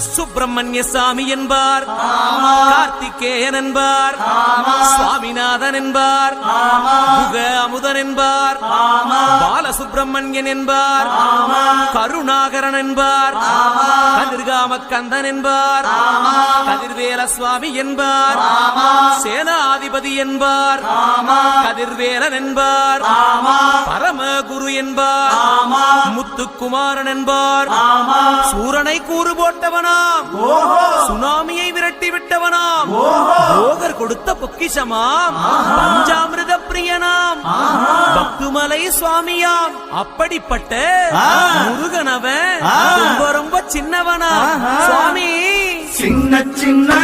சுப்பிரமணிய சாமி என்பார். கார்த்திகேயன் என்பார். சுவாமிநாதன் என்பார். முக அமுதன் என்பார். பாலசுப்பிரமணியன் என்பார். கருணாகரன் என்பார். கதிர்காம கந்தன் என்பார். கதிர்வேல சுவாமி என்பார். சேனாதிபதி என்பார். கதிர்வேலன் என்பார். பரமகுரு என்பார். முத்துக்குமாரன் என்பார். சூரனை கூறு போட்டவனாம். சுனாமியை விரட்டி விட்டவனாம். கொடுத்த பொக்கிஷமாம். பஞ்சாமிரத பிரியனாம் பக்துமலை சுவாமியாம். அப்படிப்பட்ட முருகனவன் ரொம்ப ரொம்ப சின்னவனா. சுவாமி. சின்ன சின்ன